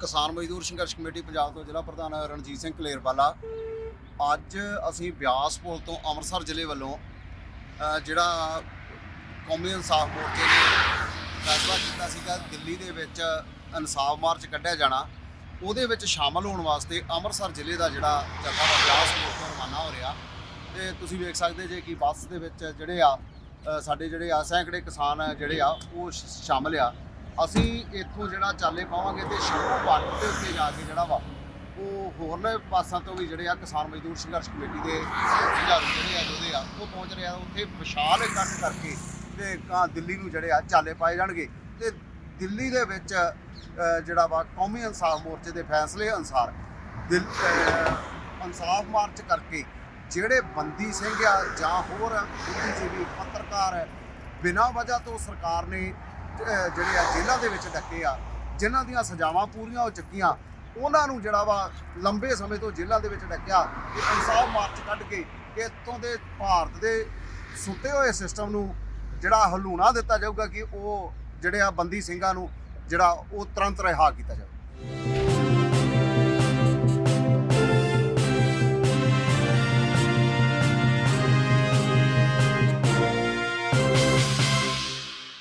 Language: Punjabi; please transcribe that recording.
ਕਿਸਾਨ ਮਜ਼ਦੂਰ ਸੰਘਰਸ਼ ਕਮੇਟੀ ਪੰਜਾਬ ਤੋਂ ਜ਼ਿਲ੍ਹਾ ਪ੍ਰਧਾਨ ਰਣਜੀਤ ਸਿੰਘ ਕਲੇਰਵਾਲਾ। ਅੱਜ ਅਸੀਂ ਬਿਆਸ ਪੁਲ ਤੋਂ ਅੰਮ੍ਰਿਤਸਰ ਜ਼ਿਲ੍ਹੇ ਵੱਲੋਂ ਜਿਹੜਾ ਕੌਮੀ ਇਨਸਾਫ ਮੋਰਚੇ ਨੇ ਫੈਸਲਾ ਕੀਤਾ ਸੀਗਾ, ਦਿੱਲੀ ਦੇ ਵਿੱਚ ਇਨਸਾਫ ਮਾਰਚ ਕੱਢਿਆ ਜਾਣਾ, ਉਹਦੇ ਵਿੱਚ ਸ਼ਾਮਲ ਹੋਣ ਵਾਸਤੇ ਅੰਮ੍ਰਿਤਸਰ ਜ਼ਿਲ੍ਹੇ ਦਾ ਜਿਹੜਾ ਜਥਾ ਵਾ ਬਿਆਸ ਪੁਲ ਤੋਂ ਰਵਾਨਾ ਹੋ ਰਿਹਾ। ਤੇ ਤੁਸੀਂ ਵੇਖ ਸਕਦੇ ਜੇ ਕਿ ਬੱਸ ਦੇ ਵਿੱਚ ਜਿਹੜੇ ਆ ਸਾਡੇ ਜਿਹੜੇ ਆ ਸੈਂਕੜੇ ਕਿਸਾਨ ਜਿਹੜੇ ਆ, ਉਹ ਸ਼- ਸ਼ਾਮਲ ਆ। ਅਸੀਂ ਇੱਥੋਂ ਜਿਹੜਾ ਚਾਲੇ ਪਾਵਾਂਗੇ ਤੇ ਸ਼ੰਭੂ ਬਾਰਡਰ ਦੇ ਉੱਤੇ ਜਾ ਕੇ ਜਿਹੜਾ ਵਾ, ਉਹ ਹੋਰਲੇ ਪਾਸਾਂ ਤੋਂ ਵੀ ਜਿਹੜੇ ਆ ਕਿਸਾਨ ਮਜ਼ਦੂਰ ਸੰਘਰਸ਼ ਕਮੇਟੀ ਦੇ ਸੁਝਾਅ ਜਿਹੜੇ ਆ ਜਿਹੜੇ ਆ, ਉਹ ਪਹੁੰਚ ਰਹੇ ਆ, ਉੱਥੇ ਵਿਸ਼ਾਲ ਇਕੱਠ ਕਰਕੇ ਤੇ ਕਾਂ ਦਿੱਲੀ ਨੂੰ ਜਿਹੜੇ ਆ ਚਾਲੇ ਪਾਏ ਜਾਣਗੇ ਤੇ ਦਿੱਲੀ ਦੇ ਵਿੱਚ ਜਿਹੜਾ ਵਾ ਕੌਮੀ ਇਨਸਾਫ ਮੋਰਚੇ ਦੇ ਫੈਸਲੇ ਅਨੁਸਾਰ ਦਿਲ ਇਨਸਾਫ ਮਾਰਚ ਕਰਕੇ ਜਿਹੜੇ ਬੰਦੀ ਸਿੰਘ ਆ ਜਾਂ ਹੋਰ ਬੁੱਧੀਜੀਵੀ ਪੱਤਰਕਾਰ ਬਿਨਾਂ ਵਜ੍ਹਾ ਤੋਂ ਸਰਕਾਰ ਨੇ ਜਿਹੜੇ ਆ ਜੇਲ੍ਹਾਂ ਦੇ ਵਿੱਚ ਡੱਕੇ ਆ, ਜਿਨ੍ਹਾਂ ਦੀਆਂ ਸਜ਼ਾਵਾਂ ਪੂਰੀਆਂ ਹੋ ਚੁੱਕੀਆਂ, ਉਹਨਾਂ ਨੂੰ ਜਿਹੜਾ ਵਾ ਲੰਬੇ ਸਮੇਂ ਤੋਂ ਜੇਲ੍ਹਾਂ ਦੇ ਵਿੱਚ ਡੱਕਿਆ ਤੇ ਇਨਸਾਫ ਮਾਰਚ ਕੱਢ ਕੇ ਇੱਥੋਂ ਦੇ ਭਾਰਤ ਦੇ ਸੁੱਤੇ ਹੋਏ ਸਿਸਟਮ ਨੂੰ ਜਿਹੜਾ ਹਲੂਣਾ ਦਿੱਤਾ ਜਾਊਗਾ ਕਿ ਉਹ ਜਿਹੜੇ ਆ ਬੰਦੀ ਸਿੰਘਾਂ ਨੂੰ ਜਿਹੜਾ ਉਹ ਤੁਰੰਤ ਰਿਹਾ ਕੀਤਾ ਜਾਵੇ